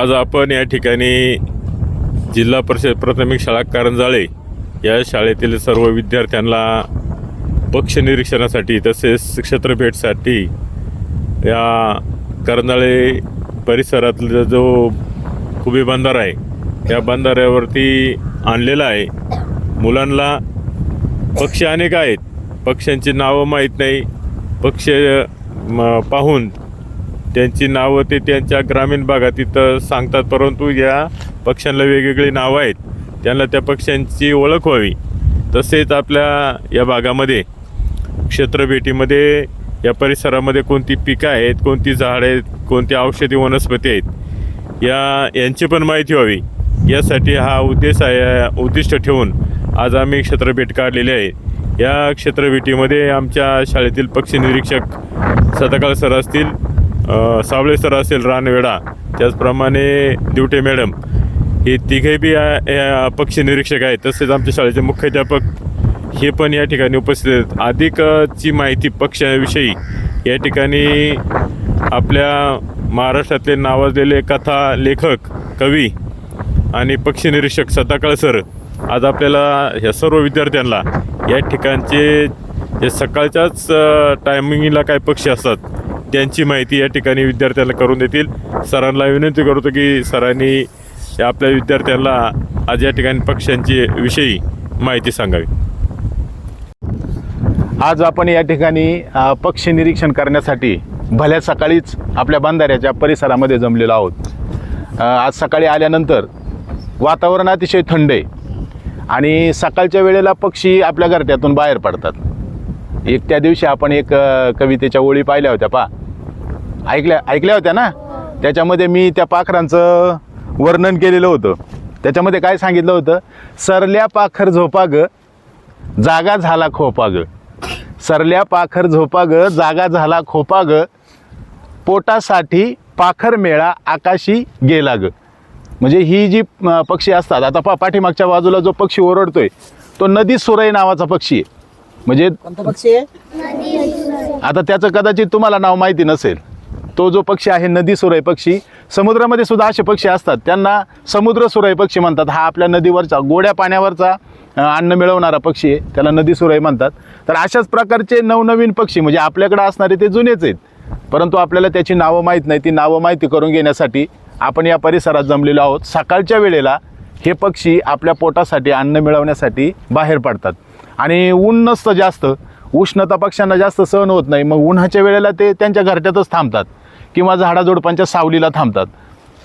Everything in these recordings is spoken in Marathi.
आज आपण या ठिकाणी जिल्हा परिषद प्राथमिक शाळा कारंजाळे या शाळेतील सर्व विद्यार्थ्यांना पक्ष निरीक्षणासाठी तसेच क्षेत्रभेटसाठी या कारंजाळे परिसरातला जो खुबे बंधारा आहे या बंधाऱ्यावरती आणलेला आहे. मुलांना पक्ष अनेक आहेत. पक्ष्यांची नावं माहीत नाही. पक्ष म, पाहून त्यांची नावं ते त्यांच्या ग्रामीण भागात इथं सांगतात परंतु या पक्ष्यांना वेगवेगळी नावं आहेत. त्यांना त्या पक्ष्यांची ओळख व्हावी. तसेच आपल्या या भागामध्ये क्षेत्रभेटीमध्ये या परिसरामध्ये कोणती पिकं आहेत कोणती झाडं आहेत कोणती औषधी वनस्पती आहेत या यांची पण माहिती व्हावी. यासाठी हा उद्देश आहे उद्दिष्ट ठेवून आज आम्ही क्षेत्रभेट काढलेली आहे. या क्षेत्रभेटीमध्ये आमच्या शाळेतील पक्षी निरीक्षक सदाकाळ सर असतील सावळे सर असेल रानवेडा त्याचप्रमाणे दिवटे मॅडम हे तिघे बी या- पक्षी निरीक्षक आहेत. तसेच आमच्या शाळेचे मुख्याध्यापक हे पण या ठिकाणी उपस्थित आहेत. अधिकची माहिती पक्षाविषयी या ठिकाणी आपल्या महाराष्ट्रातले नावाजलेले कथा लेखक कवी आणि पक्षी निरीक्षक सदाकाळ सर आज आपल्याला ह्या सर्व विद्यार्थ्यांना या ठिकाणचे जे सकाळच्याच टायमिंगला काय पक्षी असतात त्यांची माहिती या ठिकाणी विद्यार्थ्यांना करून देतील. सरांना विनंती करतो की सरांनी या आपल्या विद्यार्थ्यांना आज या ठिकाणी पक्ष्यांची विषयी माहिती सांगावी. आज आपण या ठिकाणी पक्षी निरीक्षण करण्यासाठी भल्या सकाळीच आपल्या बांधाऱ्याच्या परिसरामध्ये जमलेलो आहोत. आज सकाळी आल्यानंतर वातावरण अतिशय थंड आहे आणि सकाळच्या वेळेला पक्षी आपल्या घरट्यातून बाहेर पडतात. एक त्या दिवशी आपण एक कवितेच्या ओळी पाहिल्या होत्या पा ऐकल्या ऐकल्या होत्या ना? त्याच्यामध्ये मी त्या पाखरांचं वर्णन केलेलं होतं. त्याच्यामध्ये काय सांगितलं होतं? सरल्या पाखर झोपा ग जागा झाला खोपा ग सरल्या पाखर झोपा ग जागा झाला खोपा ग पोटासाठी पाखर मेळा आकाशी गेला ग म्हणजे ही जी पक्षी असतात आता पा पाठीमागच्या बाजूला जो पक्षी ओरडतोय तो नदी सुरई नावाचा पक्षी आहे. म्हणजे कोणता पक्षी आहे? आता त्याचं कदाचित तुम्हाला नाव माहिती नसेल. तो जो पक्षी आहे नदी सुरई पक्षी समुद्रामध्ये सुद्धा असे पक्षी असतात. त्यांना समुद्र सुरई पक्षी म्हणतात. हा आपल्या नदीवरचा गोड्या पाण्यावरचा अन्न मिळवणारा पक्षी आहे. त्याला नदी सुरई म्हणतात. तर अशाच प्रकारचे नवनवीन पक्षी म्हणजे आपल्याकडे असणारे ते जुनेच आहेत. परंतु आपल्याला त्याची नावं माहीत नाही. ती नावं माहिती करून घेण्यासाठी आपण या परिसरात जमलेलो आहोत. सकाळच्या वेळेला हे पक्षी आपल्या पोटासाठी अन्न मिळवण्यासाठी बाहेर पडतात. आणि ऊन नसतं जास्त. उष्णता पक्ष्यांना जास्त सहन होत नाही. मग उन्हाच्या वेळेला ते त्यांच्या घरट्यातच थांबतात. किंवा झाडाझुडपांच्या सावलीला थांबतात.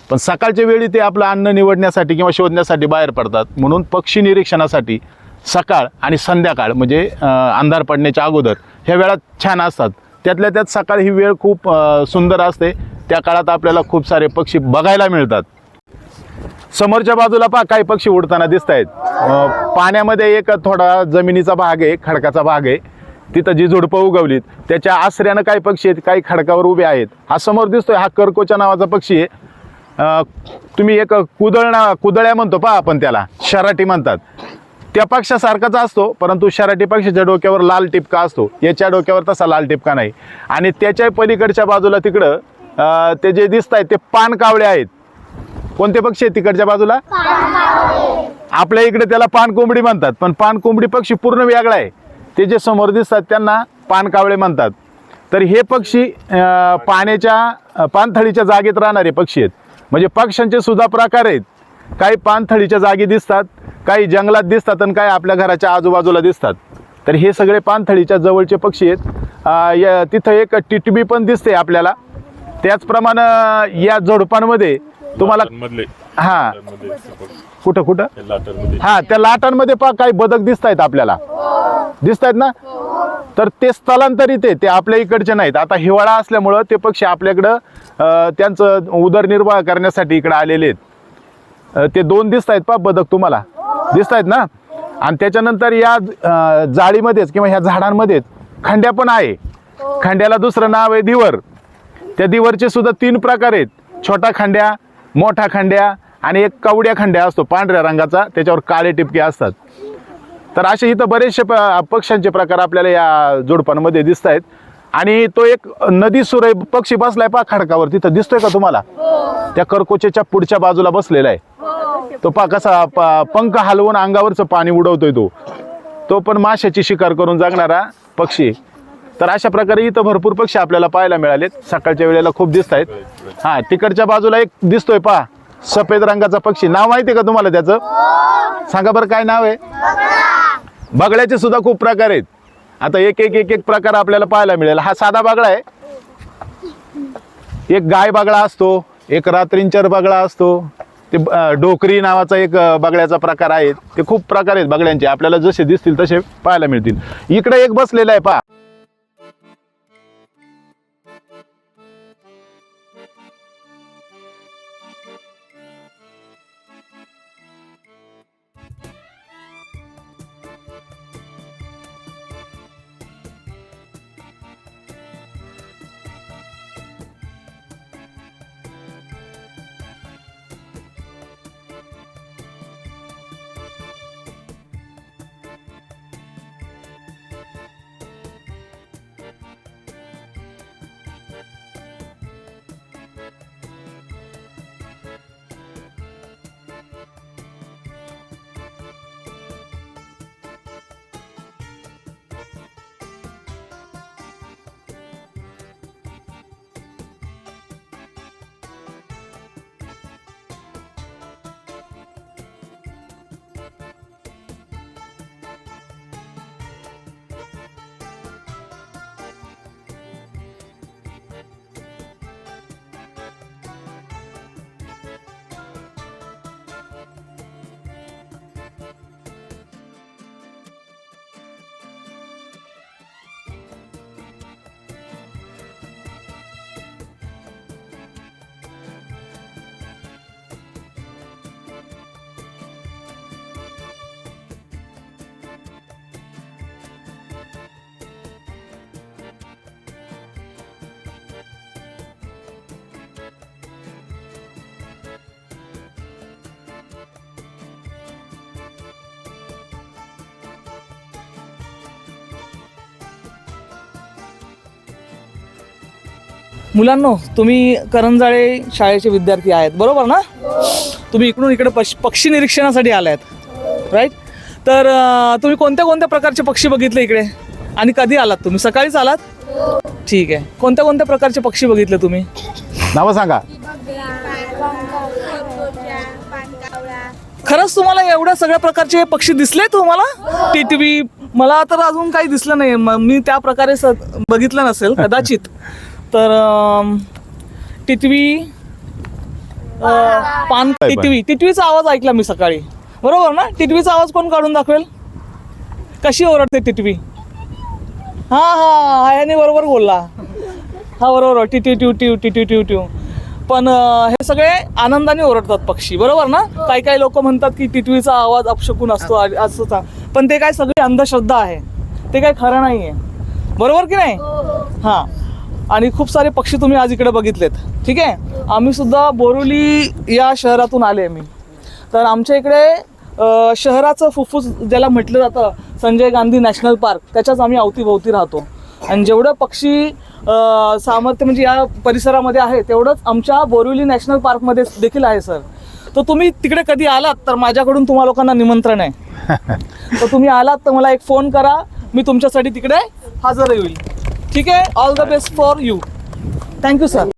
पण सकाळच्या वेळी ते आपलं अन्न निवडण्यासाठी किंवा शोधण्यासाठी बाहेर पडतात. म्हणून पक्षी निरीक्षणासाठी सकाळ आणि संध्याकाळ म्हणजे अंधार पडण्याच्या अगोदर ह्या वेळात छान असतात. त्यातल्या त्यात सकाळ ही वेळ खूप सुंदर असते. त्या काळात आपल्याला खूप सारे पक्षी बघायला मिळतात. समोरच्या बाजूला पहा काही पक्षी उडताना दिसत आहेत पाण्यामध्ये एक थोडा जमिनीचा भाग आहे खडकाचा भाग आहे. तिथं जी झुडपं उगवलीत त्याच्या आश्रयानं काही पक्षी आहेत काही खडकावर उभे आहेत हा समोर दिसतोय हा करकोच्या नावाचा पक्षी आहे. तुम्ही एक कुदळणा कुदळ्या म्हणतो पहा आपण त्याला शराटी म्हणतात. त्या पक्षासारखाच असतो परंतु शराटी पक्षाच्या डोक्यावर लाल टिपका असतो याच्या डोक्यावर तसा लाल टिपका नाही. आणि त्याच्या पलीकडच्या बाजूला तिकडं ते जे दिसत आहेत ते पान कावळे आहेत. कोणते पक्षी आहेत तिकडच्या बाजूला? आपल्या इकडे त्याला पान कोंबडी म्हणतात पण पान कोंबडी पक्षी पूर्ण वेगळा आहे. ते जे समोर दिसतात त्यांना पान कावळे म्हणतात. तर हे पक्षी पाण्याच्या पानथळीच्या जागेत राहणारे पक्षी आहेत. म्हणजे पक्ष्यांचे सुद्धा प्रकार आहेत. काही पानथळीच्या जागी दिसतात काही जंगलात दिसतात आणि काही आपल्या घराच्या आजूबाजूला दिसतात. तर हे सगळे पानथळीच्या जवळचे पक्षी आहेत. या तिथं एक टिटबी पण दिसते आपल्याला. त्याचप्रमाणे या झोडपांमध्ये तुम्हाला हा. कुठं कुठं? लाटांमध्ये. हा त्या लाटांमध्ये पहा काही बदक दिसत आहेत आपल्याला. दिसत आहेत ना? तर ते स्थलांतरित आहे ते आपल्या इकडचे नाहीत. आता हिवाळा असल्यामुळं ते पक्षी आपल्याकडं अं, त्यांचं उदरनिर्वाह करण्यासाठी इकडे आलेले आहेत. अं, ते दोन दिसत आहेत पहा बदक तुम्हाला. दिसत आहेत ना? आणि त्याच्यानंतर या अं, जाळीमध्येच किंवा ह्या झाडांमध्येच खंड्या पण आहे. खंड्याला दुसरं नाव आहे दिवर. त्या दिवरचे सुद्धा तीन प्रकार आहेत. छोटा खंड्या मोठा खंड्या आणि एक कवड्या खंड्या असतो पांढऱ्या रंगाचा त्याच्यावर काळे टिपके असतात. तर असे इथं बरेचसे प पक्ष्यांचे प्रकार आपल्याला या जोडपांमध्ये दिसत आहेत आणि तो एक नदी सुरई पक्षी बसलाय पा खडकावर तिथं दिसतोय का तुम्हाला? त्या करकोचेच्या पुढच्या बाजूला बसलेला आहे. तो पा कसा प- पंख हलवून अंगावरचं पाणी उडवतोय तो. तो पण माशाची शिकार करून जगणारा पक्षी. तर अशा प्रकारे इथं भरपूर पक्षी आपल्याला पाहायला मिळालेत. सकाळच्या वेळेला खूप दिसत आहेत हा तिकडच्या बाजूला एक दिसतोय पा सफेद रंगाचा पक्षी. नाव माहिती आहे का तुम्हाला त्याचं? सांगा बरं काय नाव आहे? बगड्याचे सुद्धा खूप प्रकार आहेत. आता एक एक एक एक प्रकार आपल्याला पाहायला मिळेल. हा साधा बागडा आहे. एक गाय बगळा असतो एक रात्रींचर बागडा असतो. ते डोकरी नावाचा एक बगळ्याचा बगड्याचा प्रकार आहे ते खूप प्रकार आहेत बगड्यांचे आपल्याला जसे दिसतील तसे पाहायला मिळतील. इकडे एक बसलेला आहे पहा. मुलांनो तुम्ही करंजाळे शाळेचे विद्यार्थी आहेत बरोबर ना? तुम्ही इकडून इकडे पश पक्षी निरीक्षणासाठी आलात राईट तर तुम्ही कोणत्या कोणत्या प्रकारचे पक्षी बघितले इकडे? आणि कधी आलात तुम्ही? सकाळीच आलात? ठीक आहे. कोणत्या कोणत्या प्रकारचे पक्षी बघितले तुम्ही? नावं सांगा. खरंच तुम्हाला एवढ्या सगळ्या प्रकारचे पक्षी दिसले तुम्हाला? टिटवी मला तर अजून काही दिसलं नाही म- त्या प्रकारे बघितलं नसेल कदाचित. तर अं, पान. टिटवी. टिटवीचा आवाज ऐकला मी सकाळी. बरोबर ना? टिटवीचा आवाज कोण काढून दाखवेल? कशी ओरडते टिटवी? हा हा हा याने बरोबर बोलला. हा बरोबर टिटू ट्यू ट्यू टिटू ट्यू ट्यू पण हे सगळे आनंदाने ओरडतात पक्षी. बरोबर ना? काही काही लोक म्हणतात की टिटवीचा आवाज अपशकून असतो आ- पण ते काय सगळी अंधश्रद्धा आहे. ते काय खरं नाही आहे बरोबर की नाही? हां. आणि खूप सारे पक्षी तुम्ही आज इकडे बघितलेत. ठीक आहे? आम्ही सुद्धा बोरुली या शहरातून आले मी. तर आमच्या इकडे शहराचं फुफ्फुस ज्याला म्हटलं जातं संजय गांधी नॅशनल पार्क त्याच्याच आम्ही अवतीभोवती राहतो. आणि जेवढं पक्षी सामर्थ्य म्हणजे या परिसरामध्ये आहे तेवढंच आमच्या बोरिवली नॅशनल पार्कमध्ये देखील आहे सर. तर तुम्ही तिकडे कधी आलात? तर माझ्याकडून तुम्हा लोकांना निमंत्रण आहे. तर तुम्ही आलात तर मला एक फोन करा मी तुमच्यासाठी तिकडे हजर होईल. ठीक आहे? All the best for you thank you sir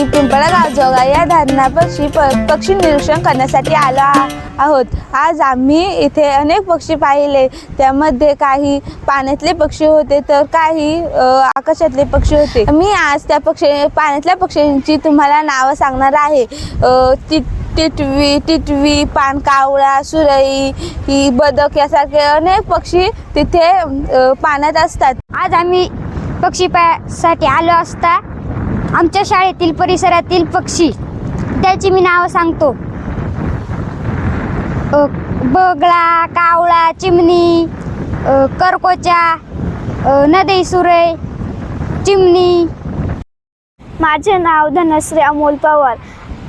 आम्ही पिंपळगाव जोगा या धरणापाशी प पक्षी निरीक्षण करण्यासाठी आलो आहोत. आज आम्ही इथे अनेक पक्षी पाहिले. त्यामध्ये काही पाण्यातले पक्षी होते तर काही आकाशातले पक्षी होते. मी आज त्या पक्षी पाण्यातल्या पक्ष्यांची तुम्हाला नावं सांगणार आहे. अ, टिटवी टिटवी पानकावळा सुरई ही बदक यासारखे अनेक पक्षी तिथे पाण्यात असतात. आज आम्ही पक्षी पायासाठी आलो असता. आमच्या शाळेतील परिसरातील पक्षी. त्याची मी नावं सांगतो. बगळा कावळा चिमणी करकोचा नदी सुरय चिमणी. माझे नाव धनश्री अमोल पवार.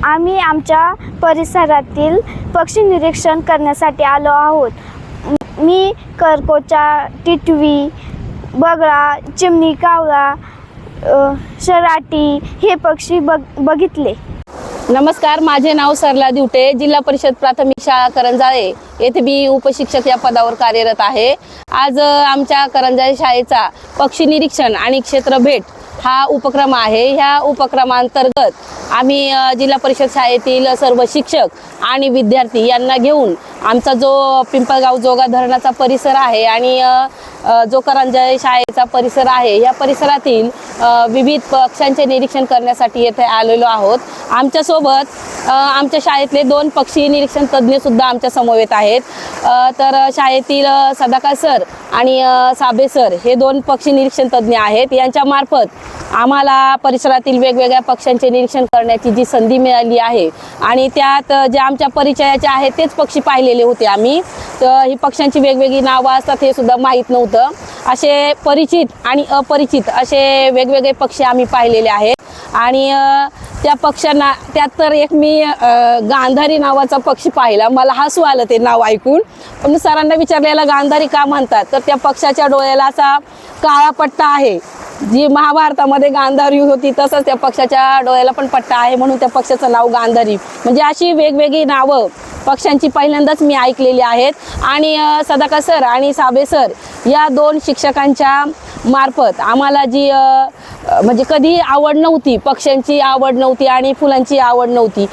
आम्ही आमच्या परिसरातील पक्षी निरीक्षण करण्यासाठी आलो आहोत. मी करकोचा टिटवी बगळा चिमणी कावळा शराटी हे पक्षी बघ बघितले. नमस्कार माझे नाव सरला दिवटे जिल्हा परिषद प्राथमिक शाळा करंजाळे. येथे मी उपशिक्षक या पदावर कार्यरत आहे. आज आमच्या करंजाळे शाळेचा पक्षी निरीक्षण आणि क्षेत्र भेट हा उपक्रम आहे. ह्या उपक्रमांतर्गत आम्ही जिल्हा परिषद शाळेतील सर्व शिक्षक आणि विद्यार्थी यांना घेऊन आमचा जो पिंपळगाव जोगा धरणाचा परिसर आहे आणि जो करंजय शाळेचा परिसर आहे या परिसरातील विविध पक्ष्यांचे निरीक्षण करण्यासाठी येथे आलेलो आहोत. आमच्यासोबत आमच्या शाळेतले दोन पक्षी निरीक्षण तज्ज्ञसुद्धा आमच्या समवेत आहेत. तर शाळेतील सदाकाळ सर आणि साबे सर हे दोन पक्षी निरीक्षण तज्ज्ञ आहेत. यांच्यामार्फत आम्हाला परिसरातील वेगवेगळ्या पक्ष्यांचे निरीक्षण करण्याची जी संधी मिळाली आहे आणि त्यात जे आमच्या परिचयाचे आहेत तेच पक्षी पाहिलेले होते आम्ही. तर ही पक्ष्यांची वेगवेगळी नावं असतात हे सुद्धा माहीत नव्हतं. असे परिचित आणि अपरिचित असे वेगवेगळे पक्षी आम्ही पाहिलेले आहेत. आणि त्या पक्ष्यांना त्यात तर एक मी गांधारी नावाचा पक्षी पाहिला. मला हसू आलं ते नाव ऐकून. पण सरांना विचारलेला गांधारी का म्हणतात? तर त्या पक्षाच्या डोळ्याला असा काळा पट्टा आहे. जी महाभारतामध्ये गांधारी होती तसंच त्या पक्षाच्या डोळ्याला पण पट्टा आहे म्हणून त्या पक्षाचं नाव गांधारी. म्हणजे अशी वेगवेगळी नावं पक्ष्यांची पहिल्यांदाच मी ऐकलेली आहेत. आणि सदाका सर आणि साबे सर या दोन शिक्षकांच्या मार्फत आम्हाला जी म्हणजे कधी आवड नव्हती पक्ष्यांची आवड नव्हती आणि फुलांची आवड नव्हती.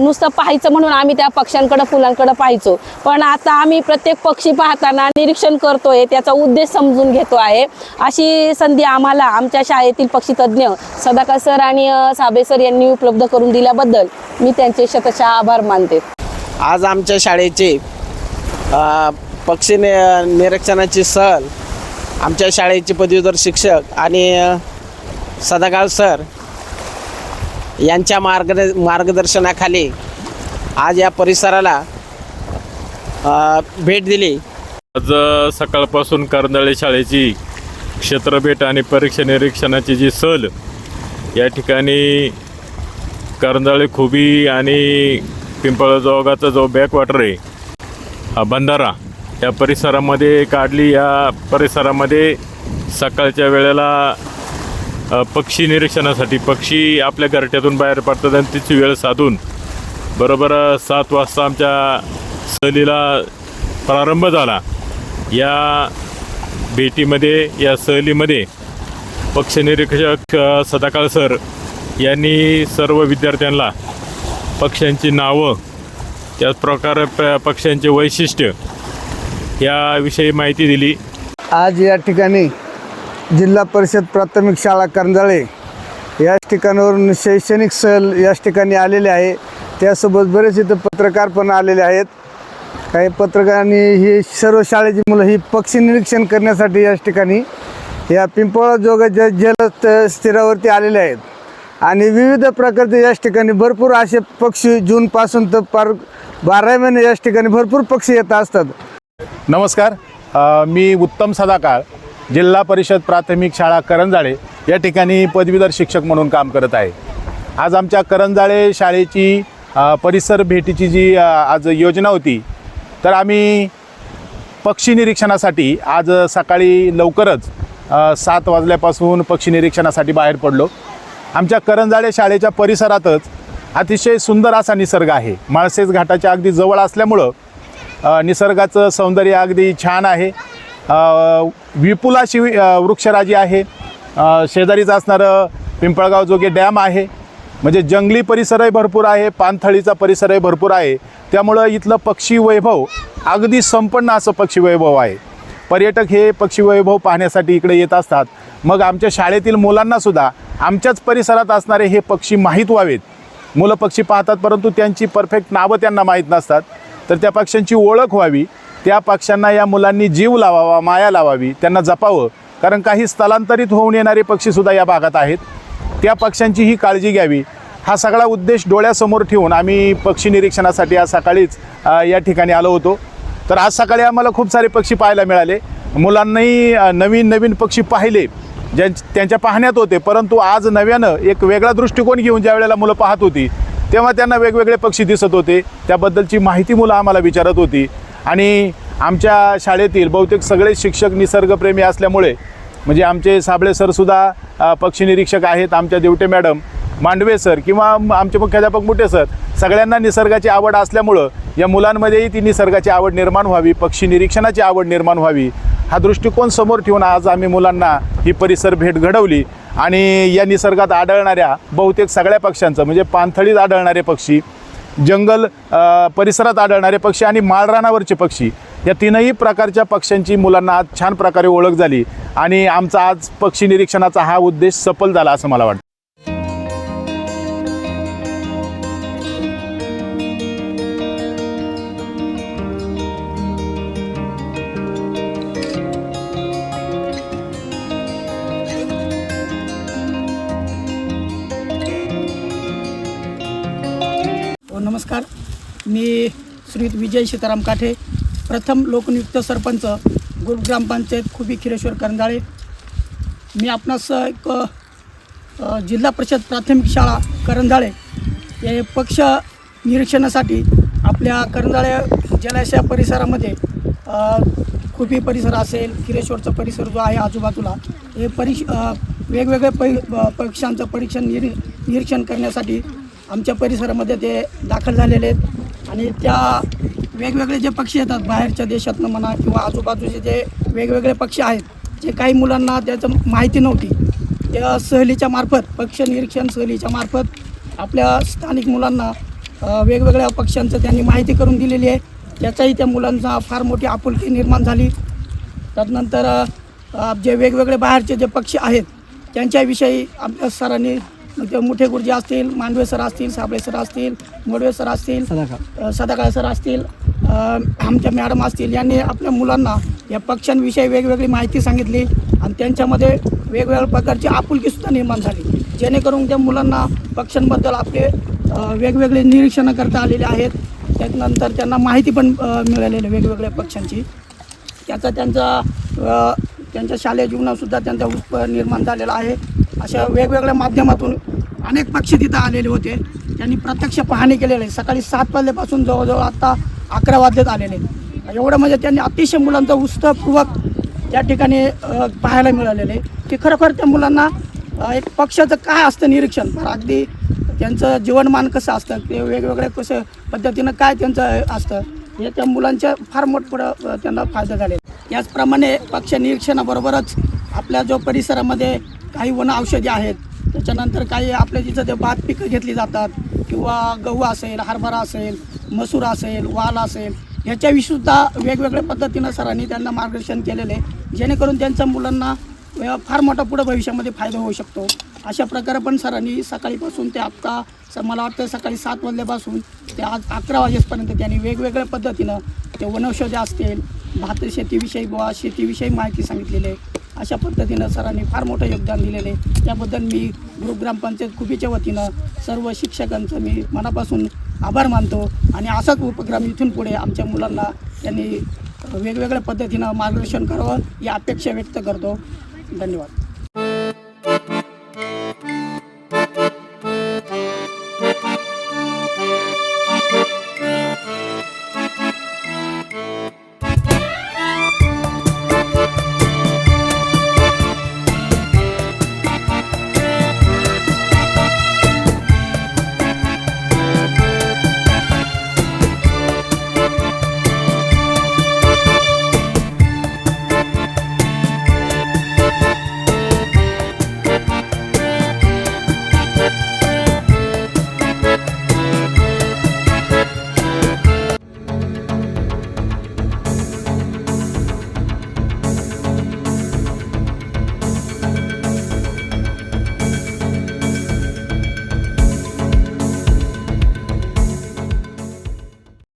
नुसतं पाहायचं म्हणून आम्ही त्या पक्ष्यांकडं फुलांकडं पाहायचो. पण आता आम्ही प्रत्येक पक्षी पाहताना निरीक्षण करतोय त्याचा उद्देश समजून घेतो आहे. अशी संधी आम्हाला आमच्या शाळेतील पक्षीतज्ञ सदाका सर आणि साबे सर यांनी उपलब्ध करून दिल्याबद्दल मी त्यांचे शतशः आभार मानते. आज आमच्या शाळेचे पक्षी नि निरीक्षणाची सहल आमच्या शाळेचे पदवीधर शिक्षक आणि सदाकाळ सर यांच्या मार्ग मार्गदर्शनाखाली आज या परिसराला भेट दिली. आज सकाळपासून करंदळे शाळेची क्षेत्रभेट आणि परीक्षा निरीक्षणाची जी सहल या ठिकाणी करंदळे खुबी आणि पिंपळजोगाचा जो बॅकवॉटर आहे हा बंधारा या परिसरामध्ये काढली. या परिसरामध्ये सकाळच्या वेळेला पक्षी निरीक्षणासाठी पक्षी आपल्या घरट्यातून बाहेर पडतात आणि तिची वेळ साधून बरोबर सात वाजता आमच्या सहलीला प्रारंभ झाला. या भेटीमध्ये या सहलीमध्ये पक्षनिरीक्षक सदाकाळ सर यांनी सर्व विद्यार्थ्यांना पक्ष्यांची नावं त्याचप्रकारे प पक्ष्यांचे वैशिष्ट्य याविषयी माहिती दिली. आज या ठिकाणी जिल्हा परिषद प्राथमिक शाळा करंजाळे याच ठिकाणावरून शैक्षणिक सहल याच ठिकाणी आलेले आहे. त्यासोबत बरेच इथं पत्रकार पण आलेले आहेत. काही पत्रकारांनी ही सर्व शाळेची मुलं ही पक्षी निरीक्षण करण्यासाठी या ठिकाणी या पिंपळा जोगाच्या जल स्थिरावरती आलेले आहेत. आणि विविध प्रकारचे याच ठिकाणी भरपूर असे पक्षी जूनपासून तर पार बारा महिने याच ठिकाणी भरपूर पक्षी येत असतात. नमस्कार. मी उत्तम सदाकाळ जिल्हा परिषद प्राथमिक शाळा करंजाळे या ठिकाणी पदवीधर शिक्षक म्हणून काम करत आहे. आज आमच्या करंजाळे शाळेची परिसर भेटीची जी आज योजना होती तर आम्ही पक्षी निरीक्षणासाठी आज सकाळी लवकरच सात वाजल्यापासून पक्षी निरीक्षणासाठी बाहेर पडलो. आमच्या करंजाळे शाळेच्या परिसरातच अतिशय सुंदर असा निसर्ग आहे. माळसेज घाटाच्या अगदी जवळ असल्यामुळं निसर्गाचं सौंदर्य अगदी छान आहे. विपुल अशी वृक्षराजी आहे. शेजारीच असणारं पिंपळगाव जोगे डॅम आहे. म्हणजे जंगली परिसरही भरपूर आहे पानथळीचा परिसरही भरपूर आहे. त्यामुळं इथलं पक्षी वैभव अगदी संपन्न असं पक्षी वैभव आहे. पर्यटक हे पक्षी वैभव पाहण्यासाठी इकडे येत असतात. मग आमच्या शाळेतील मुलांनासुद्धा आमच्याच परिसरात असणारे हे पक्षी माहीत व्हावेत. मुलं पक्षी पाहतात परंतु त्यांची परफेक्ट नावं त्यांना माहीत नसतात. तर त्या पक्ष्यांची ओळख व्हावी. त्या पक्ष्यांना या मुलांनी जीव लावावा माया लावावी त्यांना जपावं. कारण काही स्थलांतरित होऊन येणारे पक्षीसुद्धा या भागात आहेत. त्या पक्ष्यांची ही काळजी घ्यावी. हा सगळा उद्देश डोळ्यासमोर ठेवून आम्ही पक्षी निरीक्षणासाठी आज सकाळीच या ठिकाणी आलो होतो. तर आज सकाळी आम्हाला खूप सारे पक्षी पाहायला मिळाले. मुलांनाही नवीन नवीन पक्षी पाहिले ज्यां त्यांच्या पाहण्यात होते. परंतु आज नव्यानं एक वेगळा दृष्टिकोन घेऊन ज्या वेळेला मुलं पाहत होती तेव्हा त्यांना वेगवेगळे पक्षी दिसत होते. त्याबद्दलची माहिती मुलं आम्हाला विचारत होती. आणि आमच्या शाळेतील बहुतेक सगळे शिक्षक निसर्गप्रेमी असल्यामुळे म्हणजे आमचे साबळे सरसुद्धा पक्षी निरीक्षक आहेत आमच्या देवटे मॅडम मांडवे सर किंवा आमचे मुख्याध्यापक मुठे सर सगळ्यांना निसर्गाची आवड असल्यामुळं या मुलांमध्येही ती निसर्गाची आवड निर्माण व्हावी पक्षी निरीक्षणाची आवड निर्माण व्हावी हा दृष्टिकोन समोर ठेवून आज आम्ही मुलांना ही परिसर भेट घडवली. आणि या निसर्गात आढळणाऱ्या बहुतेक सगळ्या पक्ष्यांचं म्हणजे पाणथळीत आढळणारे पक्षी जंगल परिसरात आढळणारे पक्षी आणि माळरानावरचे पक्षी. या तीनही प्रकारच्या पक्ष्यांची मुलांना आज छान प्रकारे ओळख झाली आणि आमचा आज पक्षी निरीक्षणाचा हा उद्देश सफल झाला असं मला वाटतं. मी श्री विजय सीताराम काठे प्रथम लोकनियुक्त सरपंच गुरु ग्रामपंचायत खुबी खिरेश्वर करंजाळे. मी आपणास एक जिल्हा परिषद प्राथमिक शाळा करंजाळे हे पक्ष निरीक्षणासाठी आपल्या करंजाळे जलाशय परिसरामध्ये अ, खुबी परिसर असेल किरेश्वरचा परिसर जो आहे आजूबाजूला हे परीक्ष वेगवेगळे पै प- परीक्षण निरी निरीक्षण करण्यासाठी आमच्या परिसरामध्ये ते दाखल झालेले आहेत. आणि त्या वेगवेगळे जे पक्षी येतात बाहेरच्या देशातनं म्हणा किंवा आजूबाजूचे जे वेगवेगळे पक्षी आहेत जे काही मुलांना त्याचं माहिती नव्हती त्या सहलीच्या मार्फत पक्ष निरीक्षण सहलीच्या मार्फत आपल्या स्थानिक मुलांना वेगवेगळ्या पक्ष्यांचं त्यांनी माहिती करून दिलेली आहे. त्याचाही त्या मुलांचा फार मोठी आपुलकी निर्माण झाली. त्यानंतर जे वेगवेगळे बाहेरचे जे पक्षी आहेत त्यांच्याविषयी आपल्या सरांनी मग ते मुठे गुरुजी असतील मांडवे सर असतील साबळे सर असतील मोडवे सर असतील सदाकाळ. सर असतील आमच्या मॅडम असतील यांनी आपल्या मुलांना या पक्ष्यांविषयी वेगवेगळी माहिती सांगितली आणि त्यांच्यामध्ये वेगवेगळ्या प्रकारची आपुलकीसुद्धा निर्माण झाली. जेणेकरून त्या मुलांना पक्ष्यांबद्दल आपले वेगवेगळे निरीक्षणं करता आलेले आहेत. त्यानंतर त्यांना माहिती पण मिळालेली वेगवेगळ्या पक्ष्यांची. त्याचा त्यांचा त्यांच्या शालेय जीवनातसुद्धा त्यांचा उत्प निर्माण झालेला आहे. अशा वेगवेगळ्या माध्यमातून अनेक पक्षी तिथं आलेले होते. त्यांनी प्रत्यक्ष पाहणी केलेली आहे. सकाळी सात वाजल्यापासून जवळजवळ आत्ता अकरा वाजलेत आलेले एवढं म्हणजे त्यांनी अतिशय मुलांचा उत्साहपूर्वक त्या ठिकाणी पाहायला मिळालेलं आहे. की खरोखर त्या मुलांना एक पक्षाचं काय असतं निरीक्षण? फार अगदी त्यांचं जीवनमान कसं असतं? ते वेगवेगळ्या कसं पद्धतीनं काय त्यांचं असतं? हे त्या मुलांच्या फार मोठपुढं त्यांना फायदा झाले याचप्रमाणे पक्ष निरीक्षणाबरोबरच आपल्या जो परिसरामध्ये काही वन औषधी आहेत. त्याच्यानंतर काही आपल्या जिथं ते भात पिकं घेतली जातात किंवा गहू असेल हरभरा असेल मसूर असेल वाल असेल ह्याच्याविषयीसुद्धा वेगवेगळ्या पद्धतीनं सरांनी त्यांना मार्गदर्शन केलेलं आहे. जेणेकरून त्यांच्या मुलांना फार मोठा पुढं भविष्यामध्ये फायदा होऊ शकतो. अशा प्रकारे पण सरांनी सकाळीपासून ते आत्ता स मला वाटतं सकाळी सात वाजल्यापासून ते आज अकरा वाजेपर्यंत त्यांनी वेगवेगळ्या पद्धतीनं ते वनौषधी असतील भात शेतीविषयी बुवा शेतीविषयी माहिती सांगितलेली आहे. अशा पद्धतीनं सरांनी फार मोठं योगदान दिलेलं आहे. त्याबद्दल मी ग्रुप ग्रामपंचायत खुबीच्या वतीनं सर्व शिक्षकांचं मी मनापासून आभार मानतो आणि असाच उपक्रम इथून पुढे आमच्या मुलांना त्यांनी वेगवेगळ्या पद्धतीनं मार्गदर्शन करावं ही अपेक्षा व्यक्त करतो. धन्यवाद.